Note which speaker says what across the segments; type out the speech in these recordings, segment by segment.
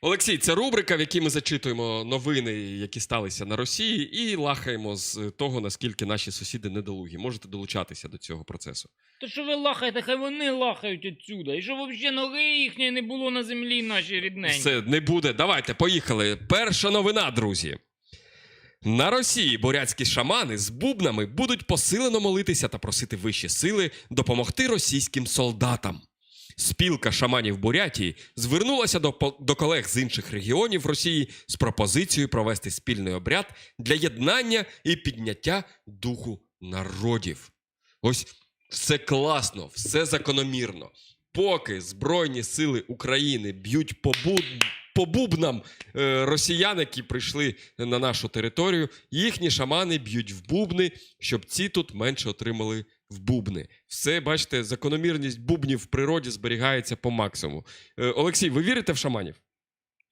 Speaker 1: Олексій, це рубрика, в якій ми зачитуємо новини, які сталися на Росії, і лахаємо з того, наскільки наші сусіди недолугі. Можете долучатися до цього процесу.
Speaker 2: То що ви лахаєте, хай вони лахають отсюда. І щоб взагалі ноги їхньої не було на землі нашій рідненькій.
Speaker 1: Все не буде. Давайте, поїхали. Перша новина, друзі. На Росії бурятські шамани з бубнами будуть посилено молитися та просити вищі сили допомогти російським солдатам. Спілка шаманів Бурятії звернулася до, до колег з інших регіонів Росії з пропозицією провести спільний обряд для єднання і підняття духу народів. Ось все класно, все закономірно. Поки Збройні сили України б'ють по, бу... по бубнам е, росіян, які прийшли на нашу територію, їхні шамани б'ють в бубни, щоб ці тут менше отримали в бубни. Все, бачите, закономірність бубнів в природі зберігається по максимуму. Е, Олексій, ви вірите в шаманів?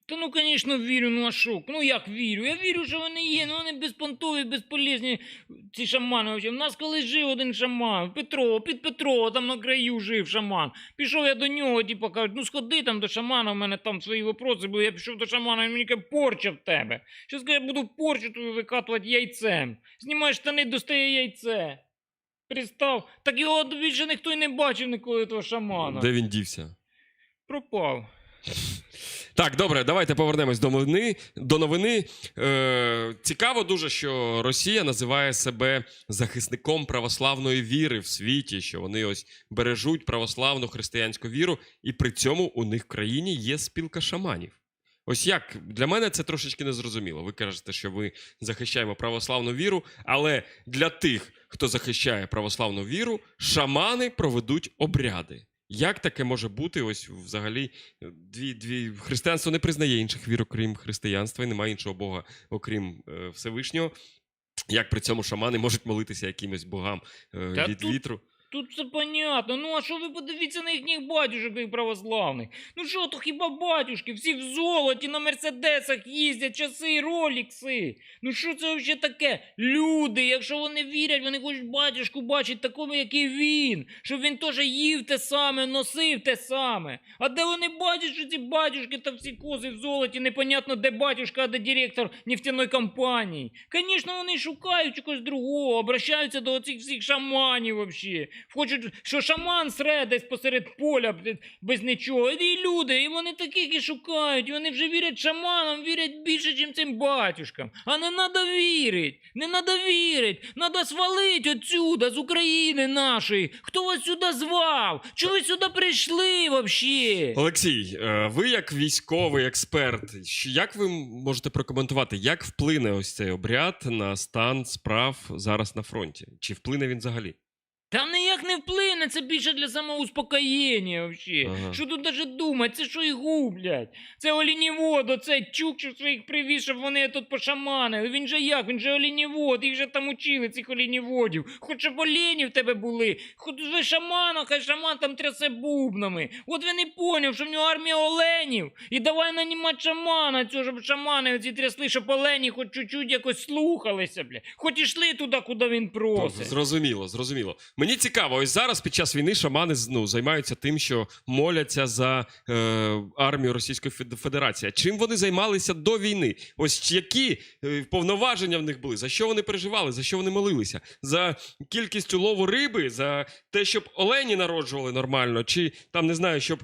Speaker 2: Та ну, звісно, вірю, ну а що? Ну як вірю? Я вірю, що вони є, ну вони безпонтові, безполезні, ці шамани. Вообще. В нас колись жив один шаман, Петро, під Петрова, там на краю жив шаман. Пішов я до нього, типу, кажуть, ну сходи там до шамана, у мене там свої вопроси були. Я пішов до шамана, він мені каже, порча в тебе. Що скаже, буду порчу твою викатувати яйцем. Знімай штани, достає яйце. Пристав, так його більше ніхто й не бачив ніколи того шамана.
Speaker 1: Де він дівся?
Speaker 2: Пропав.
Speaker 1: Так, добре, давайте повернемось до новини. До новини. Е, цікаво дуже, що Росія називає себе захисником православної віри в світі, що вони ось бережуть православну християнську віру, і при цьому у них в країні є спілка шаманів. Ось як для мене це трошечки незрозуміло. Ви кажете, що ви захищаємо православну віру, але для тих, хто захищає православну віру, шамани проведуть обряди. Як таке може бути? Ось взагалі дві, дві християнство не признає інших вір, окрім християнства, і немає іншого Бога, окрім е, Всевишнього. Як при цьому шамани можуть молитися якимось богам е, від
Speaker 2: тут-
Speaker 1: вітру?
Speaker 2: Тут все понятно. Ну а що ви подивіться на їхніх батюшок і православних? Ну що то хіба батюшки? Всі в золоті на мерседесах їздять, часи, ролікси. Ну що це взагалі таке? Люди, якщо вони вірять, вони хочуть батюшку бачити такому, як і він. Щоб він теж їв те саме, носив те саме. А де вони бачать, що ці батюшки та всі кози в золоті, непонятно, де батюшка, а де директор нефтяної компанії. Звісно, вони шукають чогось другого, обращаються до цих всіх шаманів вообще. Хочуть, що шаман сре десь посеред поля без нічого. І люди, і вони таких і шукають. І вони вже вірять шаманам, вірять більше, ніж цим батюшкам. А не надо вірить, не надо вірить. Надо свалить отсюда, з України нашої. Хто вас сюди звав? Чого ви сюди прийшли вообще?
Speaker 1: Олексій, е, ви як військовий експерт, як ви можете прокоментувати, як вплине ось цей обряд на стан справ зараз на фронті? Чи вплине він взагалі?
Speaker 2: Та ніяк не вплине, це більше для самоуспокоєння вообще.
Speaker 1: Ага.
Speaker 2: Що тут даже думать, це що і гублять. Це олінівод, оцей чук, що своїх привіз, щоб вони тут пошаманили. Він же як, він же олінівод, їх же там учили, цих олініводів. Хоч щоб олені в тебе були, хоч ви шамана, хай шаман там трясе бубнами. От він і поняв, що в нього армія оленів. І давай нанімати шамана цього, щоб шамани оці трясли, щоб олені хоч чуть-чуть якось слухалися, бля. Хоч ішли туди, куди він просить.
Speaker 1: Зрозуміло, зрозуміло. Мені цікаво, ось зараз під час війни шамани ну, займаються тим, що моляться за е, армію Російської Федерації. Чим вони займалися до війни? Ось які е, повноваження в них були? За що вони переживали? За що вони молилися? За кількість улову риби, за те, щоб олені народжували нормально, чи там не знаю, щоб.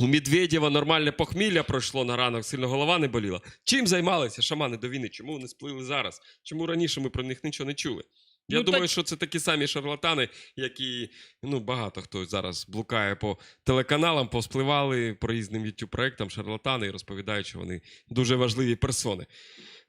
Speaker 1: У Медведєва нормальне похмілля пройшло на ранок, сильно голова не боліла. Чим займалися шамани до війни? Чому вони сплили зараз? Чому раніше ми про них нічого не чули? Я
Speaker 2: Ну,
Speaker 1: думаю,
Speaker 2: так-
Speaker 1: що це такі самі шарлатани, які ну багато хто зараз блукає по телеканалам, поспливали по різним youtube проектам шарлатани і розповідають, що вони дуже важливі персони.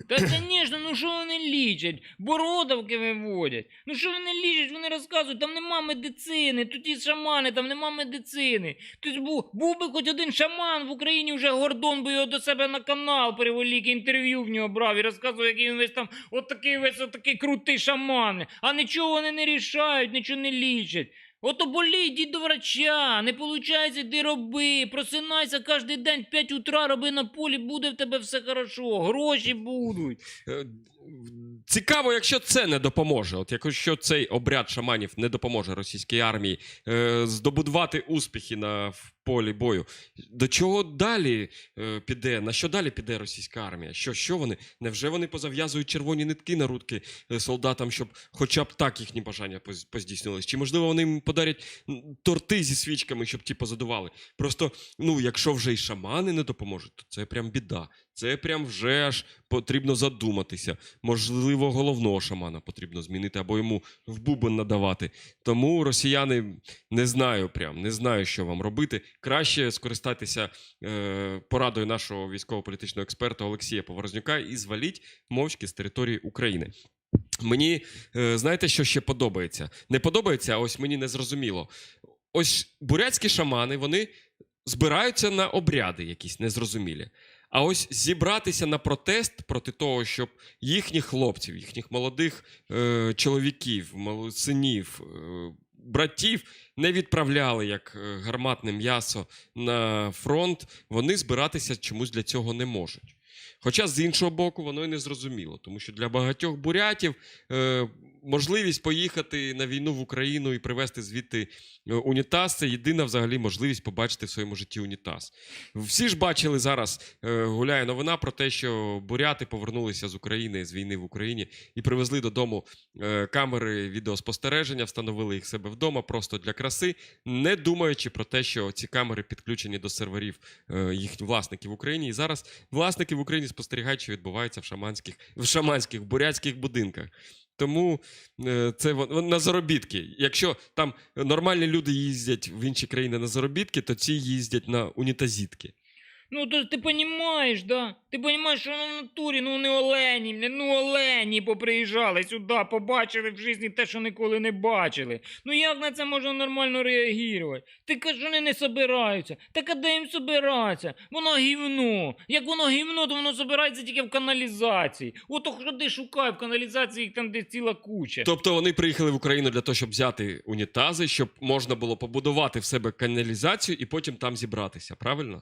Speaker 2: Та, звісно, ну що вони лічать? Бородавки виводять. Ну що вони лічать? Вони розказують, там нема медицини, тут ті шамани, там нема медицини. Тут був, був би хоч один шаман в Україні, вже Гордон би його до себе на канал перевелік, інтерв'ю в нього брав і розказував, який він весь там от такий весь от такий крутий шаман. А нічого вони не рішають, нічого не лічать. Ото болій, йди до врача, не виходить, йди роби, просинайся кожен день в 5 утра, роби на полі, буде в тебе все хорошо, гроші будуть.
Speaker 1: Цікаво, якщо це не допоможе. От якщо цей обряд шаманів не допоможе російській армії е, здобудувати успіхи на в полі бою. До чого далі е, піде? На що далі піде російська армія? Що, що вони? Невже вони позав'язують червоні нитки на рудки е, солдатам, щоб хоча б так їхні бажання поз- поздійснились? Чи можливо вони їм подарять торти зі свічками, щоб ті позадували? Просто, ну, якщо вже й шамани не допоможуть, то це прям біда. Це прям вже аж потрібно задуматися. Можливо, головного шамана потрібно змінити або йому в бубен надавати. Тому росіяни не знаю прям, не знаю, що вам робити. Краще скористатися е, порадою нашого військово-політичного експерта Олексія Поворознюка і зваліть мовчки з території України. Мені е, знаєте, що ще подобається? Не подобається, а ось мені не зрозуміло. Ось бурятські шамани вони збираються на обряди якісь незрозумілі. А ось зібратися на протест проти того, щоб їхніх хлопців, їхніх молодих е, чоловіків, синів, е, братів не відправляли як е, гарматне м'ясо на фронт, вони збиратися чомусь для цього не можуть. Хоча з іншого боку, воно і не зрозуміло, тому що для багатьох бурятів е, можливість поїхати на війну в Україну і привезти звідти е, унітаз це єдина взагалі можливість побачити в своєму житті унітаз. Всі ж бачили зараз, е, гуляє новина про те, що буряти повернулися з України з війни в Україні і привезли додому е, камери відеоспостереження, встановили їх себе вдома просто для краси, не думаючи про те, що ці камери підключені до серверів їхніх власників в Україні. І зараз власники в Україні спостерігають, що відбувається в шаманських, в шаманських бурятських будинках. Тому е, це на заробітки. Якщо там нормальні люди їздять в інші країни на заробітки, то ці їздять на унітазітки.
Speaker 2: Ну, то ти понімаєш, да? Ти понімаєш, що в натурі, ну не олені, бля, ну олені поприїжджали сюди, побачили в житті те, що ніколи не бачили. Ну як на це можна нормально реагувати? Ти кажеш, вони не собираються. Так а де їм собиратися? Воно гівно. Як воно гівно, то воно собирається тільки в каналізації. Ото ходи шукай в каналізації, їх там де ціла куча.
Speaker 1: Тобто вони приїхали в Україну для того, щоб взяти унітази, щоб можна було побудувати в себе каналізацію і потім там зібратися, правильно?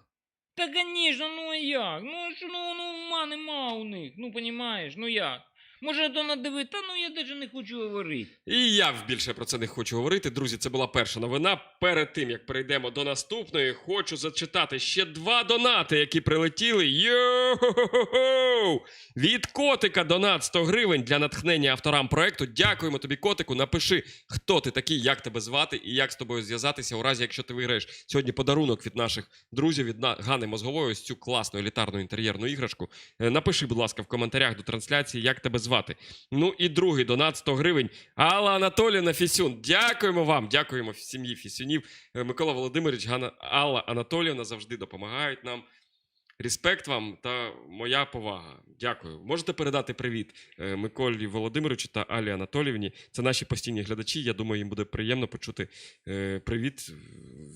Speaker 2: Та конечно, ну а як? Ну що ну, ну ума нема у них. Ну понімаєш, ну як? Може то надиви, та ну я навіть не хочу говорити.
Speaker 1: І я більше про це не хочу говорити. Друзі, це була перша новина. Перед тим як перейдемо до наступної, хочу зачитати ще два донати, які прилетіли. Йоу! Від котика донат 100 гривень для натхнення авторам проекту. Дякуємо тобі, котику. Напиши, хто ти такий, як тебе звати і як з тобою зв'язатися, у разі, якщо ти виграєш сьогодні подарунок від наших друзів від Гани Мозгової, ось цю класну елітарну інтер'єрну іграшку. Е, Напиши, будь ласка, в коментарях до трансляції, як тебе звати. Ну і другий донат 100 гривень. Алла Анатоліна Фісюн. Дякуємо вам, дякуємо сім'ї Фісюнів. Е, Микола Володимирович, Ганна, Алла Анатоліївна завжди допомагають нам. Респект вам та моя повага. Дякую. Можете передати привіт е, Миколі Володимировичу та Алі Анатоліївні. Це наші постійні глядачі. Я думаю, їм буде приємно почути е, привіт е,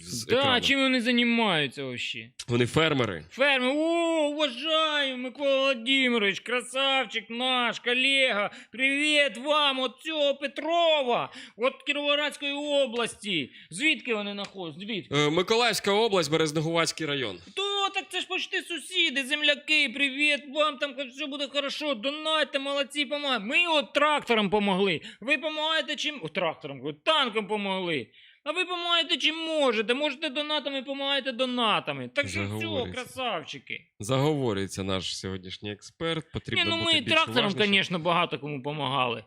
Speaker 1: з
Speaker 2: Да,
Speaker 1: екрану.
Speaker 2: чим вони займаються вообще?
Speaker 1: Вони фермери.
Speaker 2: Фермер, о, уважаю, Микола Владимирович, красавчик наш, колега. Привіт вам от цього Петрова, от Кіровоградської області. Звідки вони знаходяться? Звідки?
Speaker 1: Миколаївська область, Березнегувацький район.
Speaker 2: То, так це ж почти сусіди, земляки, привіт, вам там все буде хорошо, донайте, молодці, помагають. Ми от трактором помогли. Ви помагаєте чим? О, трактором, танком помогли. А ви помагаєте чим можете. Можете донатами, помагаєте донатами. Так що все, красавчики.
Speaker 1: Заговорюється наш сьогоднішній експерт. Потрібно
Speaker 2: Ні, ну
Speaker 1: бути
Speaker 2: ми
Speaker 1: більш
Speaker 2: трактором,
Speaker 1: уважнішим.
Speaker 2: звісно, багато кому помагали.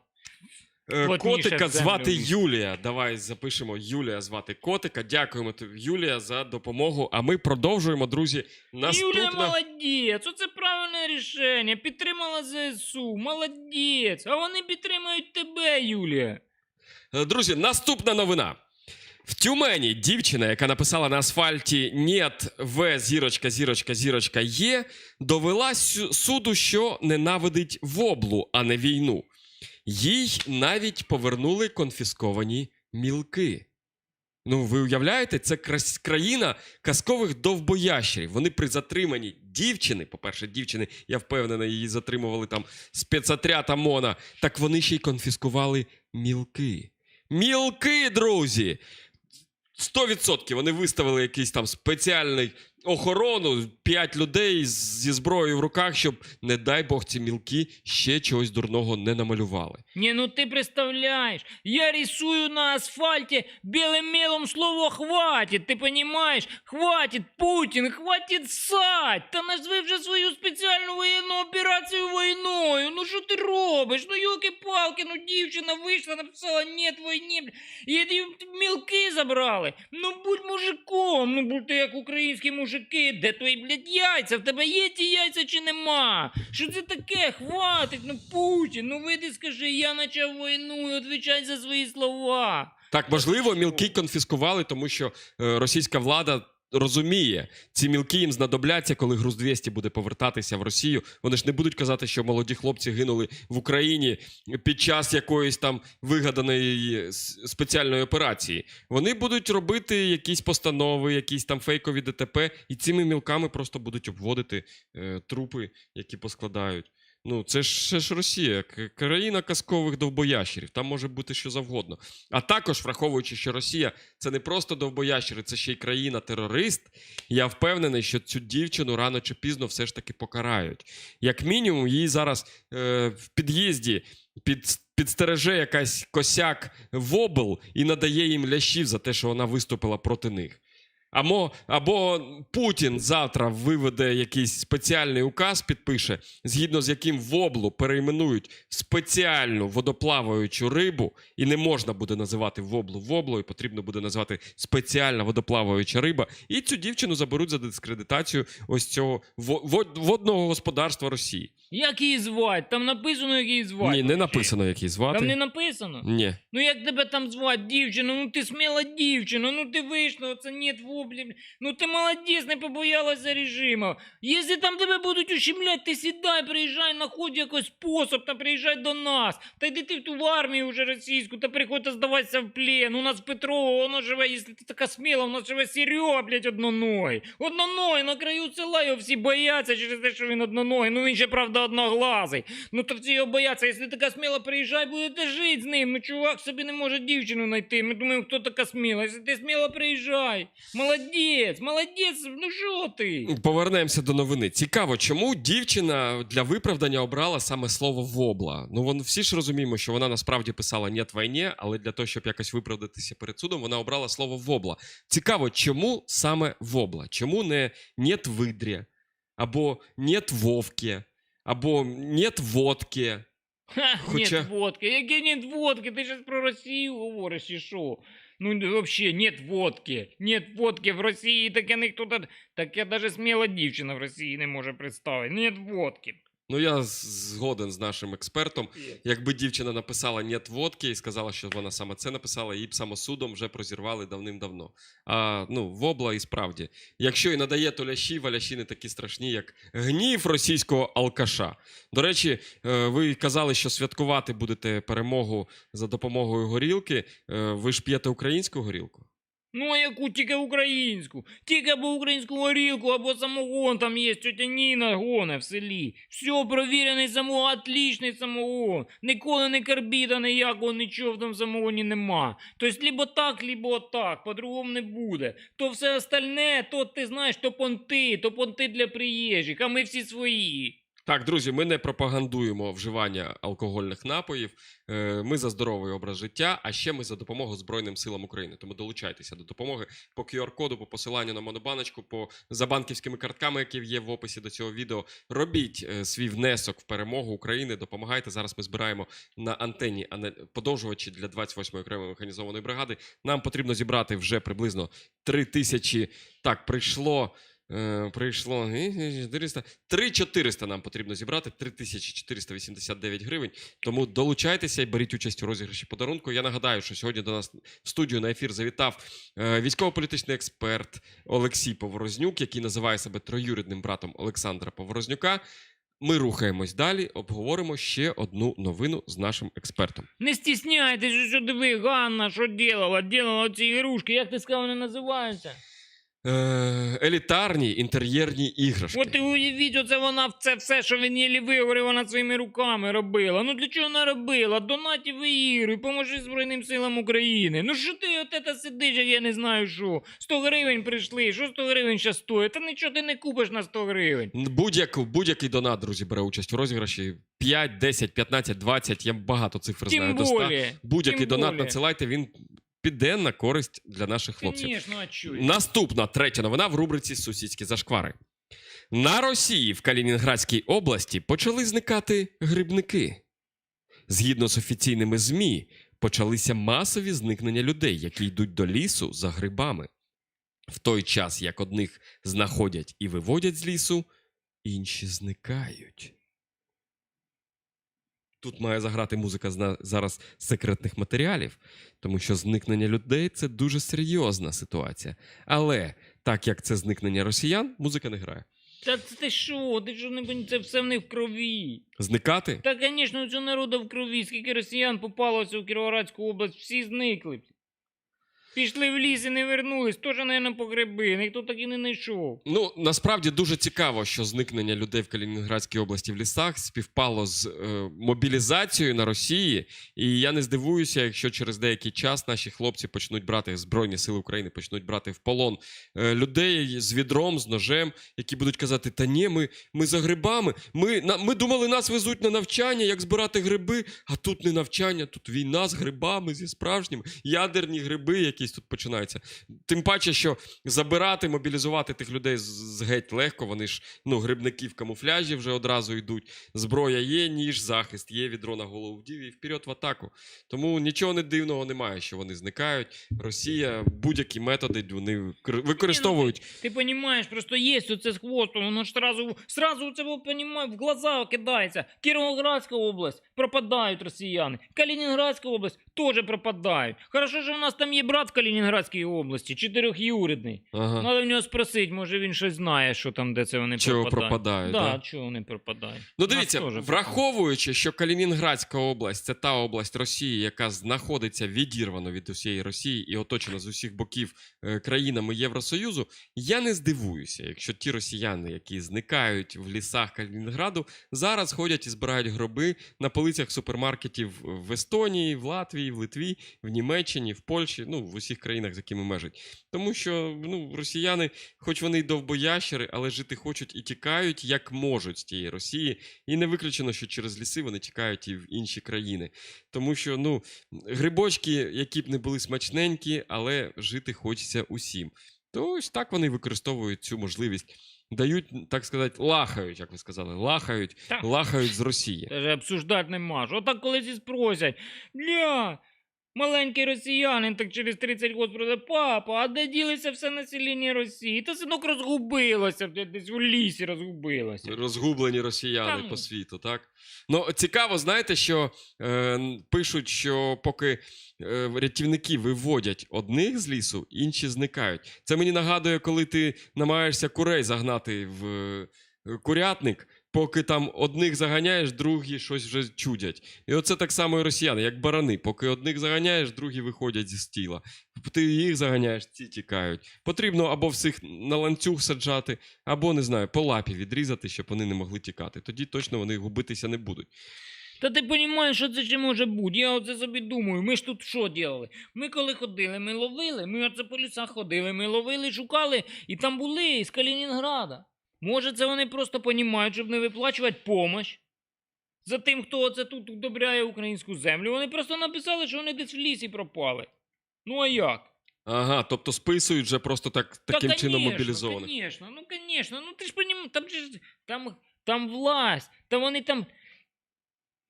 Speaker 1: Е,
Speaker 2: Плотніше
Speaker 1: Котика
Speaker 2: в землю
Speaker 1: звати. Юлія. Давай запишемо Юлія звати котика. Дякуємо тобі, Юлія, за допомогу. А ми продовжуємо, друзі.
Speaker 2: Юлія
Speaker 1: Наступна.
Speaker 2: молодець, оце правильне рішення. Підтримала ЗСУ, молодець. А вони підтримують тебе, Юлія.
Speaker 1: Е, Друзі, наступна новина. В Тюмені дівчина, яка написала на асфальті «Нєт В зірочка, зірочка, зірочка є, довела сю- суду, що ненавидить воблу, а не війну. Їй навіть повернули конфісковані мілки. Ну, ви уявляєте, це країна казкових довбоящерів. Вони при затриманні дівчини, по-перше, дівчини, я впевнений, її затримували там спецотряд ОМОНа, так вони ще й конфіскували мілки. Мілки, друзі! 100% вони виставили якийсь там спеціальний охорону, п'ять людей з- зі зброєю в руках, щоб, не дай Бог, ці мілки ще чогось дурного не намалювали.
Speaker 2: Не, ну ты представляешь, я рисую на асфальте белым мелом слово «хватит», ты понимаешь? Хватит, Путин, хватит ссать! Та назви вже свою спеціальну воєнну операцію війною. Ну що ти робиш? Ну йоки-палки, ну дівчина вийшла, написала «нет війні», бля, і ті мілки забрали. Ну будь мужиком, ну будь ти як українські мужики, де твої, блядь, яйця? В тебе є ті яйця чи нема? Що це таке? Хватить, ну Путін, ну вийди скажи, я почав війну і відповідай за свої слова.
Speaker 1: Так, можливо, мілки конфіскували, тому що е, російська влада. Розуміє, ці мілки їм знадобляться, коли груз 200 буде повертатися в Росію. Вони ж не будуть казати, що молоді хлопці гинули в Україні під час якоїсь там вигаданої спеціальної операції. Вони будуть робити якісь постанови, якісь там фейкові ДТП, і цими мілками просто будуть обводити е, трупи, які поскладають. Ну, це ж, це ж Росія, країна казкових довбоящерів, там може бути що завгодно. А також, враховуючи, що Росія це не просто довбоящери, це ще й країна-терорист. Я впевнений, що цю дівчину рано чи пізно все ж таки покарають. Як мінімум, її зараз е, в під'їзді під, підстереже якась косяк вобл і надає їм лящів за те, що вона виступила проти них. Або, або Путін завтра виведе якийсь спеціальний указ, підпише, згідно з яким воблу перейменують спеціальну водоплаваючу рибу, і не можна буде називати воблу воблою, потрібно буде назвати спеціальна водоплаваюча риба. І цю дівчину заберуть за дискредитацію ось цього во- во- водного господарства Росії.
Speaker 2: Як її звать? Там написано, як її звать.
Speaker 1: Ні, не написано, як її звати.
Speaker 2: Там не написано?
Speaker 1: Ні.
Speaker 2: Ну як тебе там звать, дівчина? Ну ти сміла дівчина, ну ти вийшла, оце нет воблі. Ну ти молодець, не побоялася режиму. Якщо там тебе будуть ущемлять, ти сідай, приїжджай, находь якийсь спосіб, та приїжджай до нас. Та йди ти в ту в армію вже російську, та приходь здавайся в плен. У нас Петрово, воно живе, якщо ти така сміла, у нас живе Серега, блядь, одноногий. Одноногий на краю села його всі бояться через те, що він одноногий. Ну він ще, правда, одноглазий. Ну то всі його бояться. Якщо така сміла приїжджай, будете жити з ним. Ну чувак собі не може дівчину знайти. Ми думаємо, хто така сміла. Якщо ти сміла приїжджай. Молодець, молодець, ну що ти?
Speaker 1: Повернемося до новини. Цікаво, чому дівчина для виправдання обрала саме слово вобла. Ну вон всі ж розуміємо, що вона насправді писала «нет війні», але для того, щоб якось виправдатися перед судом, вона обрала слово вобла. Цікаво, чому саме вобла? Чому не «нет видрі», або «нет вовки», або «нет водки.
Speaker 2: Ха,
Speaker 1: Хоча-
Speaker 2: Нет водки. Яке нет водки? Ти зараз про Росію говориш чи що? Ну, вообще, нет водки. Нет водки в Росії, таке ніхто... та- Таке даже сміла дівчина в Росії не може представити. Нет водки.
Speaker 1: Ну я згоден з нашим експертом. Якби дівчина написала «нет водки» і сказала, що вона саме це написала, її б самосудом вже прозірвали давним-давно. А ну, вобла і справді. Якщо і надає то лящі, валящі не такі страшні, як гнів російського алкаша. До речі, е, ви казали, що святкувати будете перемогу за допомогою горілки. Е, Ви ж п'єте українську горілку?
Speaker 2: Ну, а яку тільки українську. Тільки або українську горілку, або самогон там є, тетя Ніна гоне в селі. Все, провірений самогон, отличний самогон. Ніколи не карбіда ніякого, нічого в тому самогоні нема. Тобто, либо так, либо так, по-другому не буде. То все остальне, то ти знаєш, то понти, то понти для приїжджих, а ми всі свої.
Speaker 1: Так, друзі, ми не пропагандуємо вживання алкогольних напоїв. Е, Ми за здоровий образ життя, а ще ми за допомогу Збройним силам України. Тому долучайтеся до допомоги по QR-коду, по посиланню на монобаночку, по за банківськими картками, які є в описі до цього відео. Робіть е, свій внесок в перемогу України. Допомагайте. Зараз ми збираємо на антенні ане- подовжувачі для 28-ї окремої механізованої бригади. Нам потрібно зібрати вже приблизно 3 тисячі. Так, прийшло. Е, прийшло е, 400. 3400 нам потрібно зібрати, 3489 гривень. Тому долучайтеся і беріть участь у розіграші подарунку. Я нагадаю, що сьогодні до нас в студію на ефір завітав е, військово-політичний експерт Олексій Поворознюк, який називає себе троюрідним братом Олександра Поворознюка. Ми рухаємось далі, обговоримо ще одну новину з нашим експертом.
Speaker 2: Не стісняйтесь, що диви, Ганна, що ділала? Ділала ці ігрушки, як ти сказав, вони називаються?
Speaker 1: Е, елітарні інтер'єрні іграшки.
Speaker 2: От і уявіть, оце вона це все, що він єлі виговорив, вона своїми руками робила. Ну для чого вона робила? Донаті виігруй, поможи Збройним силам України. Ну що ти от це сидиш, як я не знаю що. 100 гривень прийшли, що 100 гривень ще стоїть? Та нічого ти не купиш на 100 гривень.
Speaker 1: Будь-як, будь-який донат, друзі, бере участь у розіграші. 5, 10, 15, 20, я багато цифр знаю
Speaker 2: Тим
Speaker 1: до 100. Будь-який донат надсилайте, він піде на користь для наших хлопців.
Speaker 2: А чую.
Speaker 1: Наступна третя новина в рубриці Сусідські зашквари. На Росії в Калінінградській області почали зникати грибники. Згідно з офіційними ЗМІ, почалися масові зникнення людей, які йдуть до лісу за грибами. В той час, як одних знаходять і виводять з лісу, інші зникають. Тут має заграти музика зна- зараз секретних матеріалів, тому що зникнення людей це дуже серйозна ситуація. Але так як це зникнення росіян, музика не грає.
Speaker 2: Та це ти що? Ти що не це все в них в крові.
Speaker 1: Зникати?
Speaker 2: Та, звісно, у цього народу в крові. Скільки росіян попалося у Кіровоградську область, всі зникли. Пішли в ліс і не вернулись. Теж, мабуть, по гриби. Ніхто так і не знайшов.
Speaker 1: Ну насправді дуже цікаво, що зникнення людей в Калінінградській області в лісах співпало з е, мобілізацією на Росії. І я не здивуюся, якщо через деякий час наші хлопці почнуть брати Збройні Сили України, почнуть брати в полон е, людей з відром, з ножем, які будуть казати: Та ні, ми, ми за грибами. Ми, на, ми думали, нас везуть на навчання, як збирати гриби. А тут не навчання, тут війна з грибами, зі справжніми, ядерні гриби, якісь тут починаються. Тим паче, що забирати, мобілізувати тих людей з- геть легко. Вони ж ну, грибники в камуфляжі вже одразу йдуть. Зброя є, ніж, захист є, відро на голову вдів і вперед в атаку. Тому нічого не дивного немає, що вони зникають. Росія будь-які методи вони кр- використовують.
Speaker 2: Ти розумієш, просто є оце з хвостом, воно ж сразу, сразу це в глаза кидається. Кіровоградська область пропадають росіяни. Калінінградська область теж пропадають. Хорошо, що в нас там є брат в Калінінградській області, чотирьохюридний.
Speaker 1: Ага.
Speaker 2: Надо в нього спросити, може він щось знає, що там, де це вони
Speaker 1: Чого
Speaker 2: пропадають.
Speaker 1: пропадають,
Speaker 2: Да,
Speaker 1: да?
Speaker 2: чого вони пропадають.
Speaker 1: Ну, дивіться, враховуючи, що Калінінградська область це та область Росії, яка знаходиться відірвано від усієї Росії і оточена з усіх боків е, країнами Євросоюзу, я не здивуюся, якщо ті росіяни, які зникають в лісах Калінінграду, зараз ходять і збирають гроби на полицях супермаркетів в Естонії, в Латвії, в Литві, в Німеччині, в Польщі, ну в усіх країнах, з якими межуть. Тому що ну, росіяни, хоч вони й довбоящери, але жити хочуть і тікають як можуть з тієї Росії. І не виключено, що через ліси вони тікають і в інші країни. Тому що ну, грибочки, які б не були смачненькі, але жити хочеться усім. То ось так вони використовують цю можливість. Дають, так сказати, лахають, як ви сказали, лахають,
Speaker 2: Та.
Speaker 1: лахають з Росії.
Speaker 2: Обсуждати нема. ж. Отак колись і спросять. Бля, маленький росіянин так через 30 років пройде, папа, а де ділися все населення Росії? Та синок розгубилося, десь у лісі розгубилося.
Speaker 1: Розгублені росіяни
Speaker 2: Там.
Speaker 1: по світу, так? Ну, цікаво, знаєте, що е, пишуть, що поки е, рятівники виводять одних з лісу, інші зникають. Це мені нагадує, коли ти намагаєшся курей загнати в е, курятник, поки там одних заганяєш, другі щось вже чудять. І оце так само і росіяни, як барани. Поки одних заганяєш, другі виходять зі стіла. Ти їх заганяєш, ці тікають. Потрібно або всіх на ланцюг саджати, або не знаю, по лапі відрізати, щоб вони не могли тікати. Тоді точно вони губитися не будуть.
Speaker 2: Та ти розумієш, що це ще може бути? Я оце собі думаю, ми ж тут що робили? Ми коли ходили, ми ловили, ми оце по лісах ходили, ми ловили, шукали, і там були з Калінінграда. Може, це вони просто понімають, щоб не виплачувати помощь за тим, хто це тут удобряє українську землю. Вони просто написали, що вони десь в лісі пропали. Ну а як?
Speaker 1: Ага, тобто списують вже просто так, таким
Speaker 2: Та,
Speaker 1: чином
Speaker 2: конечно,
Speaker 1: мобілізованих.
Speaker 2: Конечно, ну конечно, ну ти ж понімаєш, там же там, там власть, та вони там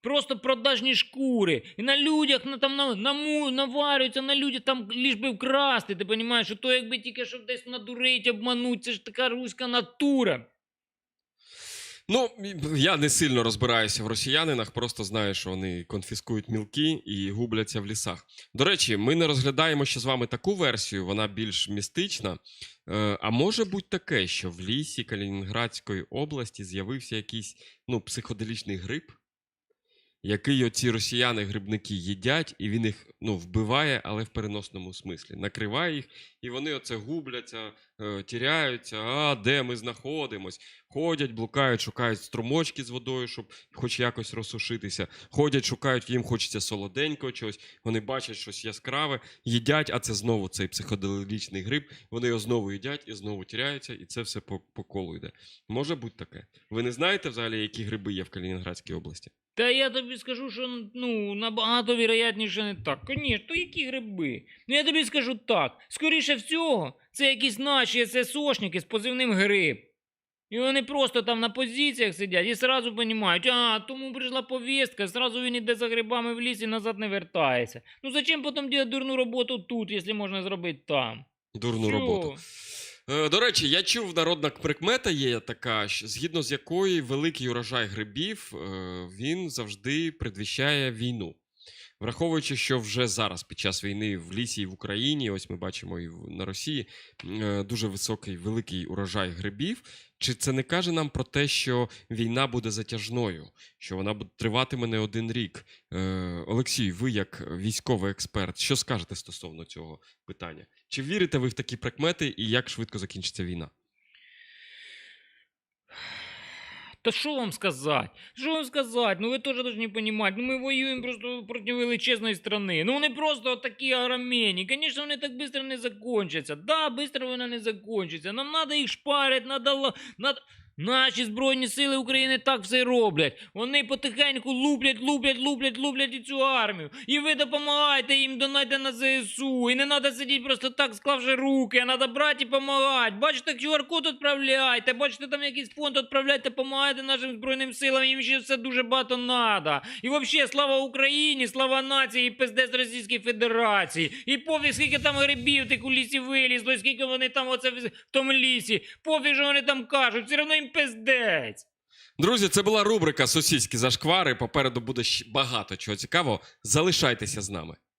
Speaker 2: просто продажні шкури. І на людях на, там, на, наму, наварюються на людях, там ліж би вкрасти, ти розумієш, що то якби тільки щоб десь надурить, обмануть, це ж така руська натура.
Speaker 1: Ну, я не сильно розбираюся в росіянинах, просто знаю, що вони конфіскують мілки і губляться в лісах. До речі, ми не розглядаємо ще з вами таку версію, вона більш містична. Е, А може бути таке, що в лісі Калінінградської області з'явився якийсь ну, психоделічний гриб, який оці росіяни-грибники їдять, і він їх ну, вбиває, але в переносному смислі. Накриває їх, і вони оце губляться, тіряються, а де ми знаходимось. Ходять, блукають, шукають струмочки з водою, щоб хоч якось розсушитися. Ходять, шукають, їм хочеться солоденького чогось. Вони бачать щось яскраве, їдять, а це знову цей психоделічний гриб. Вони його знову їдять і знову тіряються, і це все по, по колу йде. Може бути таке. Ви не знаєте взагалі, які гриби є в Калінінградській області?
Speaker 2: Та я тобі скажу, що ну набагато вірогятніше не так. Конечно, то які гриби? Ну я тобі скажу так. Скоріше всього, це якісь наші ССОшники з позивним гриб. І вони просто там на позиціях сидять і сразу розуміють, а тому прийшла повістка, сразу він іде за грибами в ліс і назад не вертається. Ну зачем потім робити дурну роботу тут, якщо можна зробити там?
Speaker 1: Дурну
Speaker 2: Всьо.
Speaker 1: роботу. Е, До речі, я чув, народна прикмета є така, згідно з якої великий урожай грибів е, він завжди предвіщає війну. Враховуючи, що вже зараз під час війни в лісі і в Україні, ось ми бачимо і на Росії, е, дуже високий великий урожай грибів. Чи це не каже нам про те, що війна буде затяжною, що вона буде триватиме не один рік? Е, Олексій, ви як військовий експерт, що скажете стосовно цього питання? Чи вірите ви в такі прикмети і як швидко закінчиться війна?
Speaker 2: Та що вам сказати? Що вам сказати? Ну ви теж повинні розуміти. Ну ми воюємо просто проти величезної страни. Ну вони просто такі агромені. Звісно, вони так швидко не закончаться. Да, швидко вони не закончаться. Нам треба їх шпарити, надо, надо... Наші Збройні Сили України так все роблять. Вони потихеньку луплять, луплять, луплять, луплять і цю армію. І ви допомагаєте їм донайте на ЗСУ. І не треба сидіти просто так, склавши руки, а треба брати і допомагати. Бачите, QR-код відправляйте, бачите, там якийсь фонд відправляйте, допомагайте нашим Збройним силам, їм ще все дуже багато треба. І взагалі, слава Україні, слава нації і пиздець Російській Федерації. І пофіг, скільки там грибів тих у лісі вилізло, скільки вони там оце в в тому лісі. Пофіг, що вони там кажуть, все одно їм пиздець.
Speaker 1: Друзі, це була рубрика Сусідські зашквари. Попереду буде багато чого цікавого. Залишайтеся з нами.